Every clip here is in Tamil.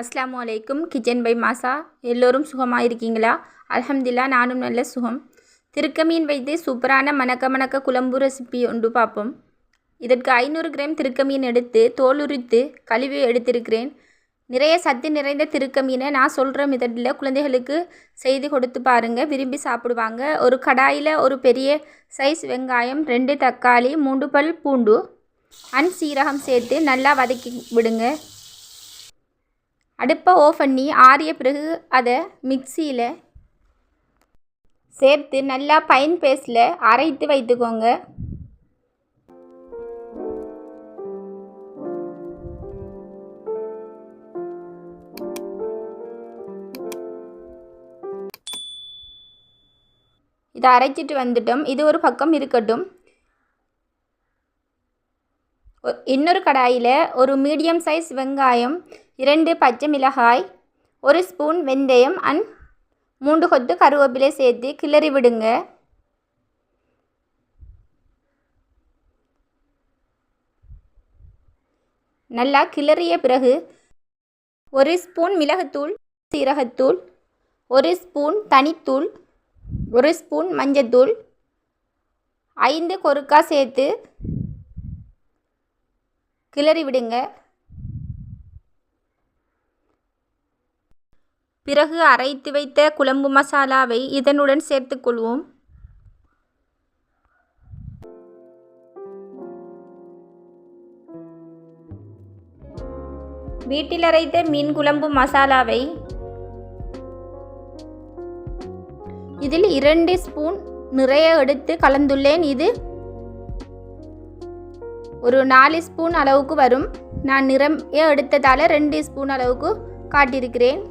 அஸ்ஸலாமு அலைக்கும் கிச்சன் பை மாசா எல்லோரும் சுகமாக இருக்கீங்களா அலமதுல்லா நானும் நல்ல சுகம். திருக்க மீன் வைத்து சூப்பரான மணக்க மணக்க குழம்பு ரெசிபி ஒன்று பார்ப்போம். இதற்கு ஐநூறு கிராம் திருக்க மீன் எடுத்து தோல் உரித்து கழுவி எடுத்திருக்கிறேன். நிறைய சத்து நிறைந்த திருக்க மீனை நான் சொல்கிற மெத்தடில் குழந்தைகளுக்கு செய்து கொடுத்து பாருங்கள் விரும்பி சாப்பிடுவாங்க. ஒரு கடாயில் ஒரு பெரிய சைஸ் வெங்காயம் ரெண்டு தக்காளி மூன்று பல் பூண்டு அன் சீரகம் சேர்த்து நல்லா வதக்கி விடுங்க. அடுப்பை ஆஃப் பண்ணி ஆறிய பிறகு அதை மிக்சியில் சேர்த்து நல்லா பைன் பேஸ்டில் அரைத்து வைத்துக்கோங்க. இதை அரைச்சிட்டு வந்துட்டோம். இது ஒரு பக்கம் இருக்கட்டும். இன்னொரு கடாயில் ஒரு மீடியம் சைஸ் வெங்காயம் இரண்டு பச்சை மிளகாய் ஒரு ஸ்பூன் வெந்தயம் அண்ட் மூன்று கொத்து கருவேப்பிலை சேர்த்து கிளறி விடுங்க. நல்லா கிளறிய பிறகு ஒரு ஸ்பூன் மிளகுத்தூள் சீரகத்தூள் ஒரு ஸ்பூன் தனித்தூள் ஒரு ஸ்பூன் மஞ்சத்தூள் ஐந்து கொருக்கா சேர்த்து கிளறி விடுங்க. பிறகு அரைத்து வைத்த குழம்பு மசாலாவை இதனுடன் சேர்த்துக்கொள்வோம் வீட்டில் அரைத்த மீன் குழம்பு மசாலாவை இதில் இரண்டு ஸ்பூன் நிறைய எடுத்து கலந்துள்ளேன். இது ஒரு நாலு ஸ்பூன் அளவுக்கு வரும். நான் நிறைய எடுத்ததால் ரெண்டு ஸ்பூன் அளவுக்கு காட்டியிருக்கிறேன்.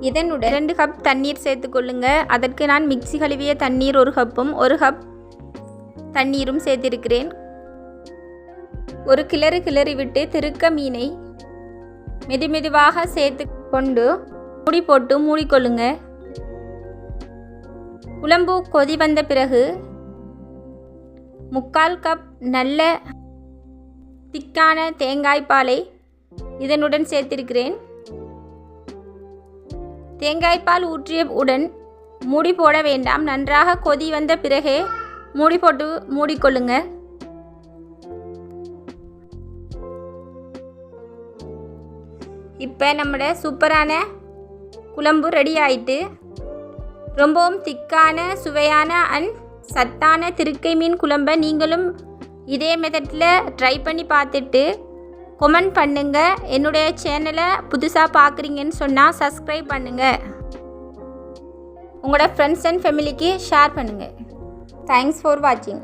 இதனுடன் ரெண்டு கப் தண்ணீர் சேர்த்துக்கொள்ளுங்க அதற்கு நான் மிக்சி கழுவிய தண்ணீர் ஒரு கப்பும் ஒரு கப் தண்ணீரும் சேர்த்திருக்கிறேன். ஒரு கிளறு கிளறி விட்டு திருக்க மீனை மெது மெதுவாக சேர்த்து கொண்டு மூடி போட்டு மூடிக்கொள்ளுங்க குழம்பு கொதி வந்த பிறகு முக்கால் கப் நல்ல திக்கான தேங்காய் பாலை இதனுடன் சேர்த்திருக்கிறேன். தேங்காய் பால் ஊற்றிய உடன் மூடி போட வேண்டாம். நன்றாக கொதி வந்த பிறகே மூடி போட்டு மூடிக்கொள்ளுங்க. இப்போ நம்மளோட சூப்பரான குழம்பு ரெடி ஆயிட்டு ரொம்பவும் திக்கான சுவையான அண்ட் சத்தான திருக்கை மீன் குழம்பை நீங்களும் இதே மெத்தடில் ட்ரை பண்ணி பார்த்துட்டு கொமெண்ட் பண்ணுங்கள் என்னுடைய சேனலை புதுசாக பார்க்குறீங்கன்னு சொன்னால் சப்ஸ்கிரைப் பண்ணுங்கள் உங்களோட ஃப்ரெண்ட்ஸ் அண்ட் ஃபேமிலிக்கு ஷேர் பண்ணுங்கள் தேங்க்ஸ் ஃபார் வாட்சிங்